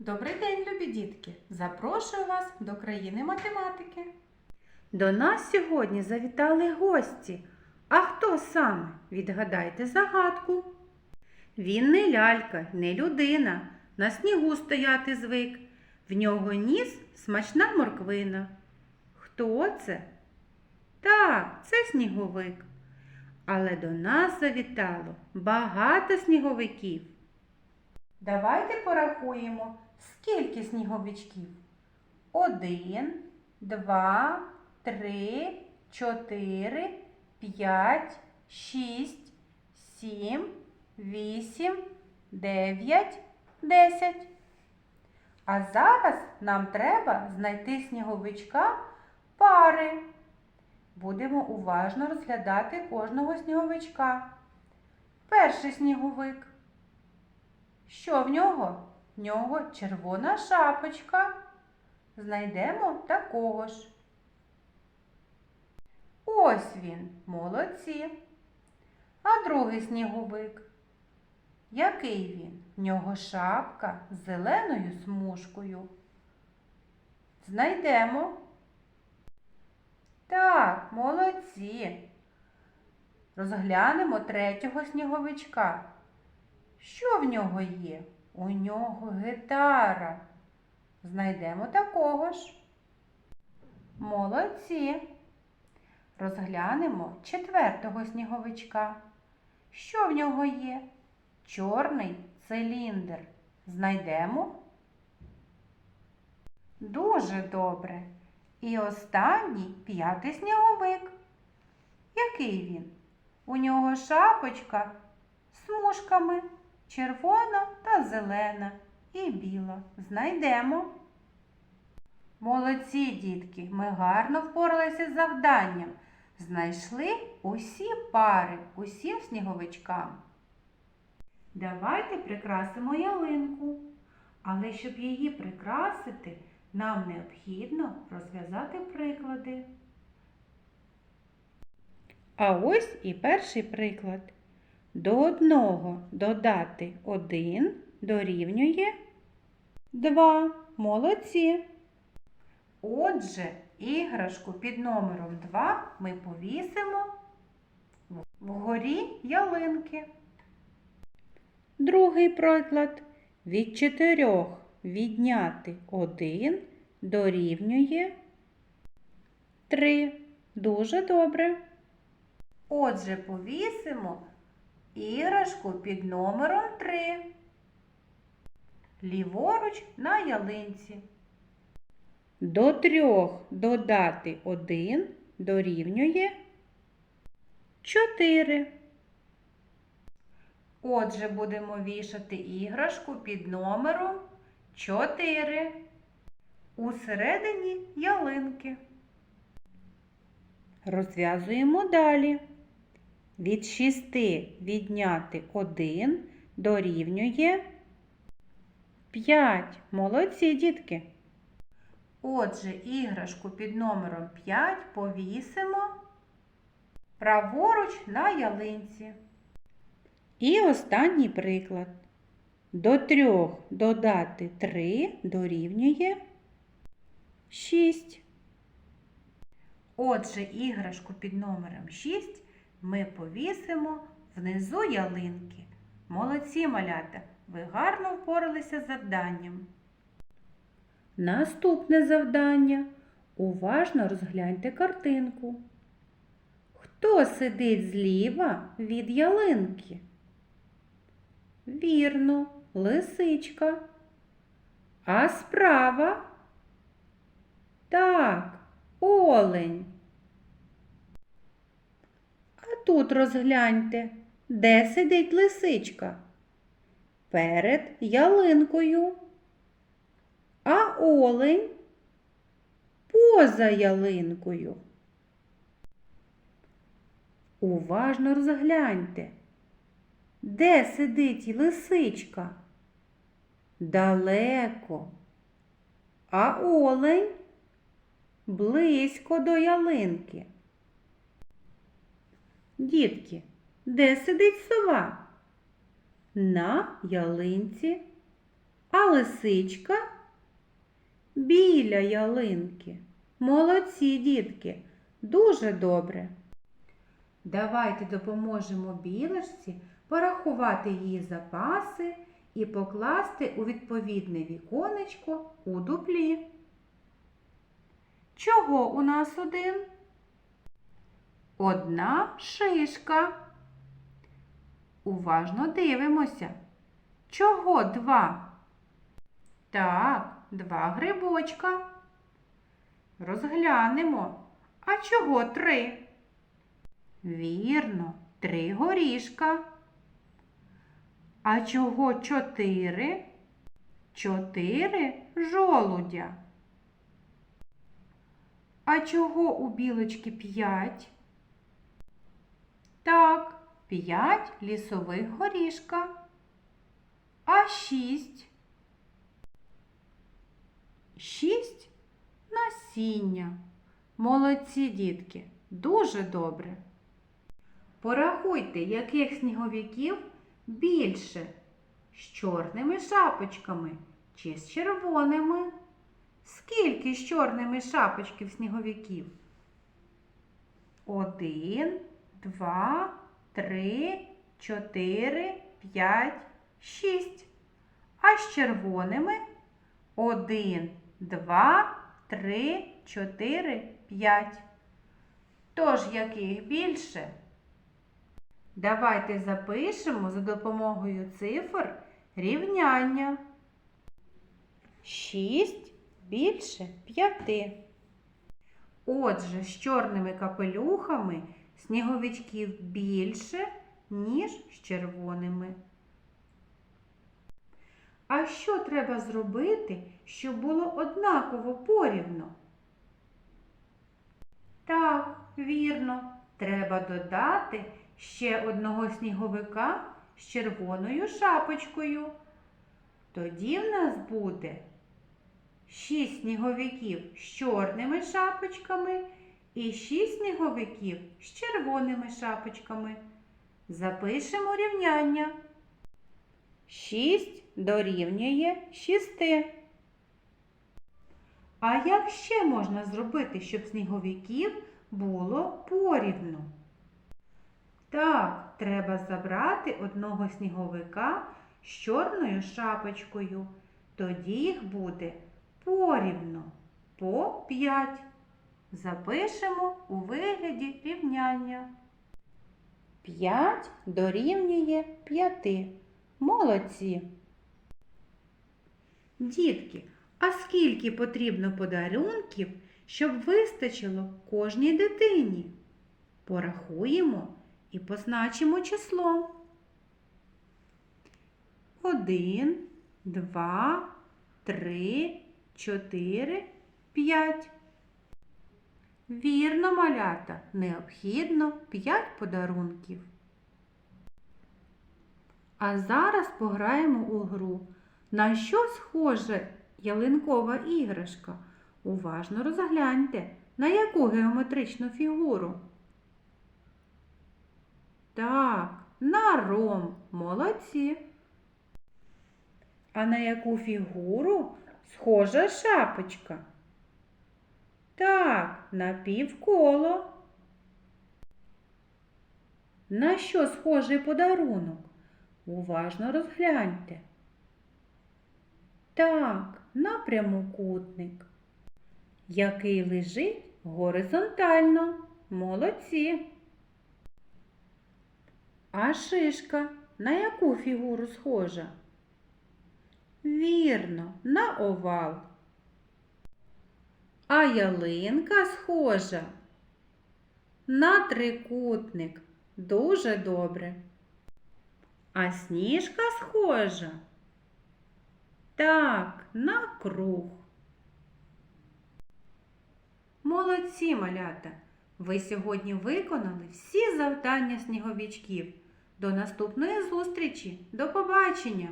Добрий день, любі дітки! Запрошую вас до країни математики. До нас сьогодні завітали гості. А хто саме? Відгадайте загадку. Він не лялька, не людина, на снігу стояти звик. В нього ніс смачна морквина. Хто це? Так, це сніговик. Але до нас завітало багато сніговиків. Давайте порахуємо, скільки сніговичків. Один, два, три, чотири, п'ять, шість, сім, вісім, дев'ять, десять. А зараз нам треба знайти сніговичка пари. Будемо уважно розглядати кожного сніговичка. Перший сніговик. Що в нього? В нього червона шапочка. Знайдемо такого ж. Ось він, молодці. А другий сніговик. Який він? В нього шапка з зеленою смужкою. Знайдемо. Так, молодці. Розглянемо третього сніговичка. Що в нього є? У нього гітара. Знайдемо такого ж. Молодці. Розглянемо четвертого сніговичка. Що в нього є? Чорний циліндр. Знайдемо? Дуже добре. І останній п'ятий сніговик. Який він? У нього шапочка з смужками червона та зелена і біла. Знайдемо. Молодці, дітки, ми гарно впоралися з завданням. Знайшли усі пари, усім сніговичкам. Давайте прикрасимо ялинку. Але щоб її прикрасити, нам необхідно розв'язати приклади. А ось і перший приклад. До одного додати один дорівнює два. Молодці. Отже, іграшку під номером 2 ми повісимо вгорі ялинки. Другий приклад. Від чотирьох відняти один дорівнює три. Дуже добре. Отже, повісимо іграшку під номером 3. Ліворуч на ялинці. До трьох додати один дорівнює чотири. Отже, будемо вішати іграшку під номером 4. Усередині ялинки. Розв'язуємо далі. Від шести відняти один дорівнює п'ять. Молодці, дітки. Отже, іграшку під номером 5 повісимо праворуч на ялинці. І останній приклад. До трьох додати три дорівнює шість. Отже, іграшку під номером 6 ми повісимо внизу ялинки. Молодці малята! Ви гарно впоралися з завданням. Наступне завдання. Уважно розгляньте картинку. Хто сидить зліва від ялинки? Вірно, лисичка. А справа? Так, олень. А тут розгляньте, де сидить лисичка? Перед ялинкою. А олень поза ялинкою. Уважно розгляньте, де сидить лисичка? Далеко. А олень близько до ялинки. Дітки, де сидить сова? На ялинці. а лисичка біля ялинки. Молодці, дітки, дуже добре. Давайте допоможемо білочці порахувати її запаси і покласти у відповідне віконечко у дуплі. Чого у нас один? Одна шишка. Уважно дивимося. Чого два? Так, два грибочка. Розглянемо. А чого три? Вірно, три горішка. А чого чотири? Чотири жолудя. А чого у білочки п'ять? Так, п'ять лісових горішка. А шість? Шість насіння. Молодці, дітки, дуже добре. Порахуйте, яких сніговиків більше з чорними шапочками чи з червоними. Скільки з чорними шапочків сніговиків? Один, два, три, чотири, п'ять, шість. А з червоними один, два, три, чотири, п'ять. Тож яких більше? Давайте запишемо за допомогою цифр рівняння. 6 більше 5. Отже, з чорними капелюхами сніговичків більше, ніж з червоними. А що треба зробити, щоб було однаково порівно? Так, вірно, треба додати ще одного сніговика з червоною шапочкою. Тоді в нас буде шість сніговиків з чорними шапочками і шість сніговиків з червоними шапочками. Запишемо рівняння. 6 дорівнює 6. А як ще можна зробити, щоб сніговиків було порівну? Так, треба забрати одного сніговика з чорною шапочкою. Тоді їх буде порівну по 5. Запишемо у вигляді рівняння. 5 дорівнює 5. Молодці. Дітки, а скільки потрібно подарунків, щоб вистачило кожній дитині? Порахуємо і позначимо числом. Один, два, три, чотири, п'ять. Вірно, малята, необхідно п'ять подарунків. А зараз пограємо у гру. На що схоже ялинкова іграшка? Уважно розгляньте, на яку геометричну фігуру. Так, на ром. Молодці. А на яку фігуру схожа шапочка? Так, на півколо. На що схожий подарунок? Уважно розгляньте. Так, на прямокутник, який лежить горизонтально. Молодці. А шишка на яку фігуру схожа? Вірно, на овал. А ялинка схожа на трикутник. Дуже добре. А сніжка схожа? Так, на круг. Молодці, малята! Ви сьогодні виконали всі завдання сніговичків. До наступної зустрічі. До побачення!